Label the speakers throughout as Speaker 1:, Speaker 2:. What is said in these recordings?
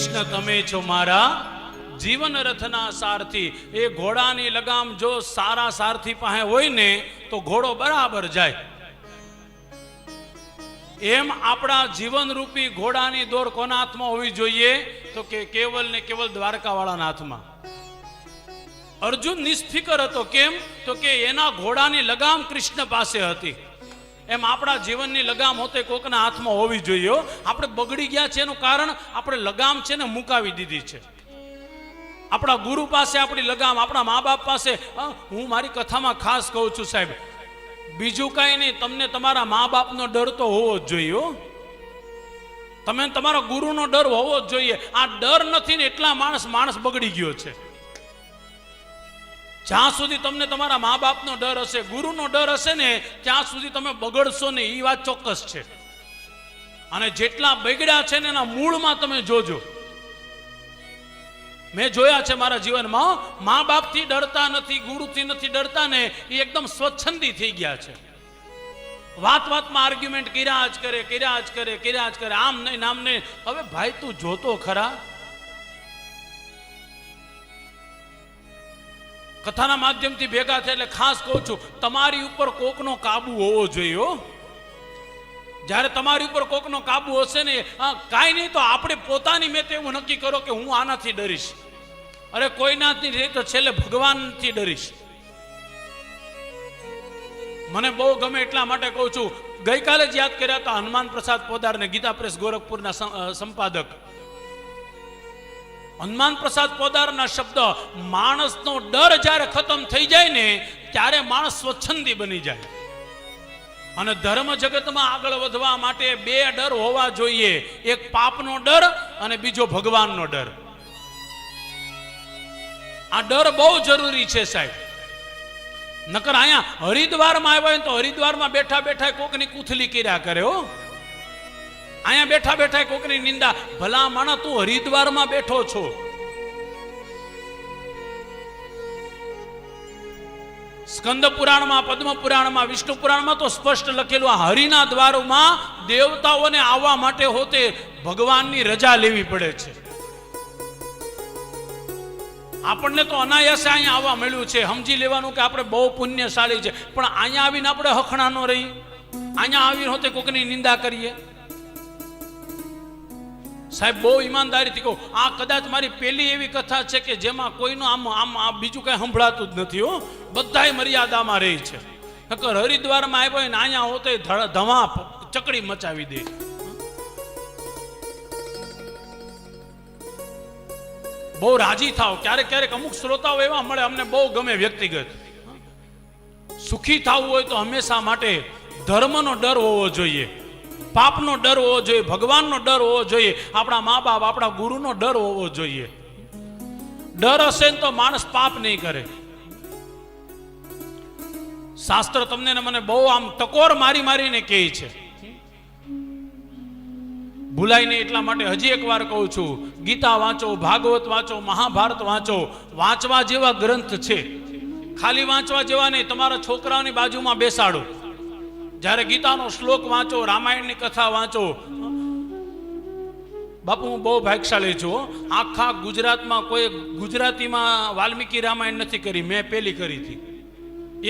Speaker 1: કૃષ્ણ તમે છો મારા જીવન રથના સારથી. એ ઘોડાની લગામ જો સારા સારથી પાસે હોય ને, તો ઘોડો બરાબર જાય. એમ આપણા જીવનરૂપી ઘોડાની દોર કોના હાથમાં હોવી જોઈએ, તો કે કેવલ ને કેવલ દ્વારકાવાળાના હાથમાં. અર્જુન નિષ્ફિકર હતો કેમ? તો કે એના ઘોડાની લગામ કૃષ્ણ પાસે હતી. એમ આપણા જીવનની લગામ હોતે કોકના હાથમાં હોવી જોઈએ આપણે બગડી ગયા છે એનું કારણ આપણે લગામ છે ને મુકાવી દીધી છે. આપણા ગુરુ પાસે આપણી લગામ, આપણા મા બાપ પાસે, હું મારી કથામાં ખાસ કહું છું સાહેબ, બીજું કાંઈ નહીં, તમને તમારા મા બાપનો ડર તો હોવો જ જોઈએ તમે તમારા ગુરુનો ડર હોવો જ જોઈએ. આ ડર નથી ને એટલા માણસ માણસ બગડી ગયો છે. જ્યાં સુધી તમને તમારા મા બાપનો ડર હશે, ગુરુનો ડર હશે ને, ત્યાં સુધી તમે બગડશો ને એ વાત ચોક્કસ છે. અને જેટલા બગડ્યા છે ને, એના મૂળમાં તમે જોજો. મેં જોયા છે મારા જીવનમાં મા બાપથી ડરતા નથી, ગુરુથી નથી ડરતા ને એ એકદમ સ્વચ્છંદી થઈ ગયા છે. વાત વાતમાં આર્ગ્યુમેન્ટ કર્યા જ કરે, કર્યા જ કરે, કર્યા જ કરે, આમ નહીં, નામ નહીં. હવે ભાઈ તું જોતો ખરા? કથાના માધ્યમથી ભેગા થાય એટલે ખાસ કહું છું, તમારી ઉપર કોકનો કાબુ હોવો જોઈએ હો. જ્યારે તમારી ઉપર કોકનો કાબુ હશે ને કાંઈ નહીં તો આપણે પોતાની મેં એવું નક્કી કરો કે હું આનાથી ડરીશ. અરે કોઈનાથી નહીં તો છેલ્લે ભગવાનથી ડરીશ. મને બહુ ગમે એટલા માટે કહું છું, ગઈકાલે જ યાદ કર્યા હતા હનુમાન પ્રસાદ પોદારને ગીતા પ્રેસ ગોરખપુરના સંપાદક. હનુમાન પ્રસાદ પોદારના શબ્દ, માણસનો ડર જ્યારે ખતમ થઈ જાય ને, ત્યારે માણસ સ્વચ્છંદી બની જાય. અને ધર્મ જગતમાં આગળ વધવા માટે બે ડર હોવા જોઈએ. એક પાપનો ડર અને બીજો ભગવાનનો ડર. આ ડર બહુ જરૂરી છે સાહેબ. નકર અહીંયા હરિદ્વારમાં આવ્યા હોય તો હરિદ્વારમાં બેઠા બેઠા કોકની કૂથલી કર્યા કરે હો. અહીંયા બેઠા બેઠા કોકની નિંદા, ભલા માણા તું હરિદ્વારમાં બેઠો છો. સ્કંદ પુરાણમાં, પદ્મ પુરાણમાં, વિષ્ણુ પુરાણમાં તો સ્પષ્ટ લખેલું હરિના દ્વારોમાં દેવતાઓને આવવા માટે હોતે ભગવાનની રજા લેવી પડે છે. આપણને તો અનાયાસે અહીંયા આવવા મળ્યું છે. સમજી લેવાનું કે આપણે બહુ પુણ્યશાળી છે. પણ અહીંયા આવીને આપણે હખણા ન રહી અહીંયા આવીને હોતે કોકની નિંદા કરીએ. સાહેબ, બહુ ઈમાનદારીથી કહું. આ કદાચ મારી પહેલી એવી કથા છે કે જેમાં કોઈનું આમ આમ આ બીજું કંઈ સંભળાતું જ નથી, હો. બધાય મર્યાદામાં રહી છે. નકર હરિદ્વારમાં આવ્યો ને અહીંયા હોતે ધમા ચકડી મચાવી દે. બહુ રાજી થાવ ક્યારેક ક્યારેક અમુક શ્રોતાઓ એવા મળે, અમને બહુ ગમે વ્યક્તિગત. સુખી થવું હોય તો હંમેશા માટે ધર્મનો ડર હોવો જોઈએ. પાપનો ડર હોવો જોઈએ, ભગવાનનો ડર હોવો જોઈએ, આપણા મા બાપ આપણા ગુરુનો ડર હોવો જોઈએ. ડર હશે ને તો માણસ પાપ નહીં કરે. શાસ્ત્ર તમને મને બહુ આમ ટકોર મારી મારીને કહે છે. ભૂલાય નહીં એટલા માટે હજી એક વાર કહું છું, ગીતા વાંચો, ભાગવત વાંચો, મહાભારત વાંચો, વાંચવા જેવા ગ્રંથ છે. ખાલી વાંચવા જેવા નહીં, તમારા છોકરાઓની બાજુમાં બેસાડો. જ્યારે ગીતાનો શ્લોક વાંચો, રામાયણની કથા વાંચો, બાપુ હું બહુ ભાગ્યશાળી છું આખા ગુજરાતમાં કોઈ ગુજરાતીમાં વાલ્મીકી રામાયણ નથી કરી, મેં પેલી કરી હતી.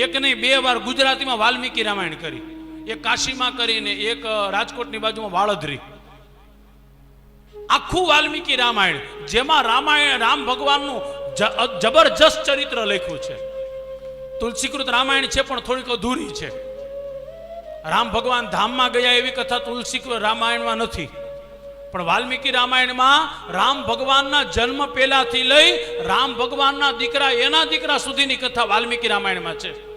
Speaker 1: એક નહીં, બે વાર ગુજરાતીમાં વાલ્મીકી રામાયણ કરી. એક કાશીમાં કરીને, એક રાજકોટની બાજુમાં વાળધરી આખું વાલ્મીકી રામાયણ, જેમાં રામાયણ, રામ ભગવાનનું જબરજસ્ત ચરિત્ર લખ્યું છે. તુલસીકૃત રામાયણ છે, પણ થોડીક અધૂરી છે. રામ ભગવાન ધામમાં ગયા એવી કથા તુલસી રામાયણમાં નથી. પણ વાલ્મીકી રામાયણમાં રામ ભગવાનના જન્મ પહેલાથી લઈ રામ ભગવાનના દીકરા, એના દીકરા સુધીની કથા વાલ્મીકી રામાયણમાં છે.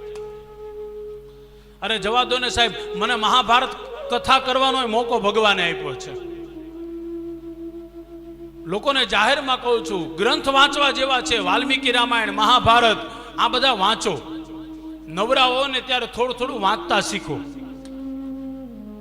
Speaker 1: અરે જવા દો ને સાહેબ, મને મહાભારત કથા કરવાનો મોકો ભગવાને આપ્યો છે. લોકોને જાહેરમાં કહું છું, ગ્રંથ વાંચવા જેવા છે વાલ્મીકી રામાયણ, મહાભારત, આ બધા વાંચો. નવરા હો ને ત્યારે થોડું થોડું વાંચતા શીખો.